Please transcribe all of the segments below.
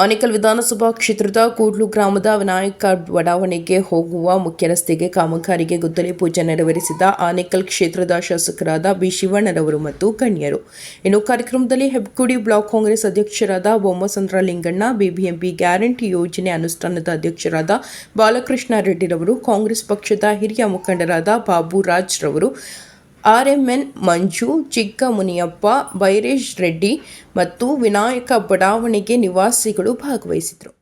ಆನೇಕಲ್ ವಿಧಾನಸಭಾ ಕ್ಷೇತ್ರದ ಕೂಡ್ಲು ಗ್ರಾಮದ ವಿನಾಯಕ ಬಡಾವಣೆಗೆ ಹೋಗುವ ಮುಖ್ಯ ರಸ್ತೆಗೆ ಕಾಮಗಾರಿಗೆ ಗುದ್ದಲಿ ಪೂಜೆ ನೆರವೇರಿಸಿದ ಆನೇಕಲ್ ಕ್ಷೇತ್ರದ ಶಾಸಕರಾದ ಬಿ ಶಿವಣ್ಣರವರು ಮತ್ತು ಗಣ್ಯರು. ಇನ್ನು ಕಾರ್ಯಕ್ರಮದಲ್ಲಿ ಹೆಬ್ಗುಡಿ ಬ್ಲಾಕ್ ಕಾಂಗ್ರೆಸ್ ಅಧ್ಯಕ್ಷರಾದ ಬೊಮ್ಮಸಂದ್ರ ಲಿಂಗಣ್ಣ, ಬಿಬಿಎಂಪಿ ಗ್ಯಾರಂಟಿ ಯೋಜನೆ ಅನುಷ್ಠಾನದ ಅಧ್ಯಕ್ಷರಾದ ಬಾಲಕೃಷ್ಣ ರೆಡ್ಡಿರವರು, ಕಾಂಗ್ರೆಸ್ ಪಕ್ಷದ ಹಿರಿಯ ಮುಖಂಡರಾದ ಬಾಬು ರಾಜ್ ರವರು ಆರ್ಎಂಎನ್ ಮಂಜು ಚಿಕ್ಕಮುನಿಯಪ್ಪ ಬೈರೇಶ್ ರೆಡ್ಡಿ ಮತ್ತು ವಿನಾಯಕ ಬಡಾವಣೆಗೆ ನಿವಾಸಿಗಳು ಭಾಗವಹಿಸಿದರು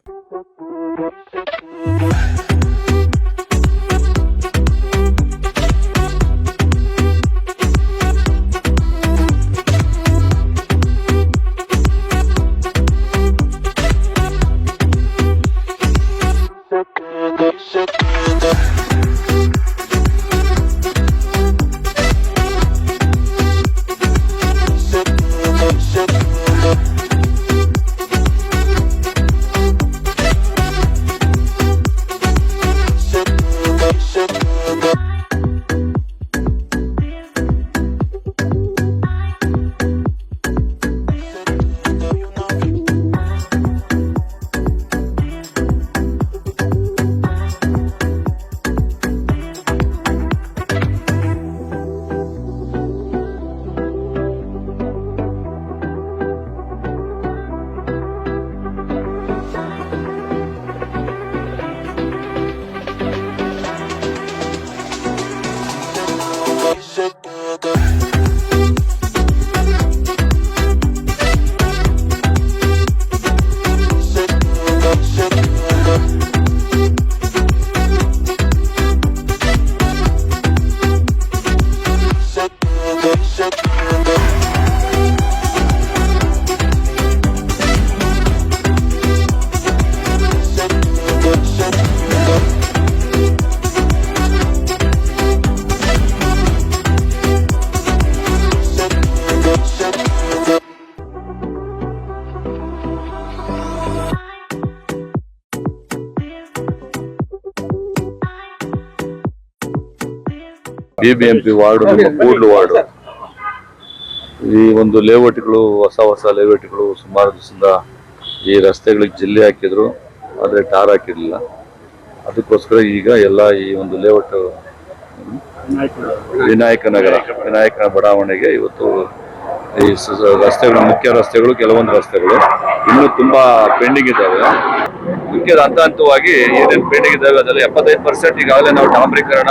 ಬಿಬಿಎಂಪಿ ವಾರ್ಡ್ ನಮ್ಮ ಕೂಡ್ಲು ವಾರ್ಡ್. ಈ ಒಂದು ಲೇಔಟ್ಗಳು ಹೊಸ ಹೊಸ ಲೇಔಟ್ಗಳು ಸುಮಾರು ದಿವಸದಿಂದ ಈ ರಸ್ತೆಗಳಿಗೆ ಜಿಲ್ಲೆ ಹಾಕಿದ್ರು ಆದರೆ ಟಾರ್ ಹಾಕಿರಲಿಲ್ಲ. ಅದಕ್ಕೋಸ್ಕರ ಈಗ ಎಲ್ಲ ಈ ಒಂದು ಲೇಔಟ್ ವಿನಾಯಕ ನಗರ ವಿನಾಯಕ ಬಡಾವಣೆಗೆ ಇವತ್ತು ಈ ರಸ್ತೆಗಳು ಮುಖ್ಯ ರಸ್ತೆಗಳು ಕೆಲವೊಂದು ರಸ್ತೆಗಳು ಇನ್ನೂ ತುಂಬಾ ಪೆಂಡಿಂಗ್ ಇದ್ದಾವೆ. ಮುಖ್ಯ ಹಂತ ಹಂತವಾಗಿ ಏನೇನು ಪೆಂಡಿಂಗ್ ಇದ್ದಾವೆ ಅದರಲ್ಲಿ ಎಪ್ಪತ್ತೈದು ಪರ್ಸೆಂಟ್ ಈಗಾಗಲೇ ನಾವು ಡಾಂಬರೀಕರಣ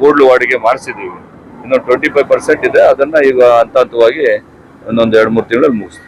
ಕೂಡ್ಲು ವಾರ್ಡಿಗೆ ಮಾಡಿಸಿದ್ದೀವಿ ಇನ್ನೊಂದು ಟ್ವೆಂಟಿ ಫೈವ್ ಪರ್ಸೆಂಟ್ ಇದೆ. ಅದನ್ನ ಈಗ ಹಂತ ಹಂತವಾಗಿ ಇನ್ನೊಂದು ಎರಡು ಮೂರು ತಿಂಗಳಲ್ಲಿ ಮುಗಿಸ್ತೀವಿ.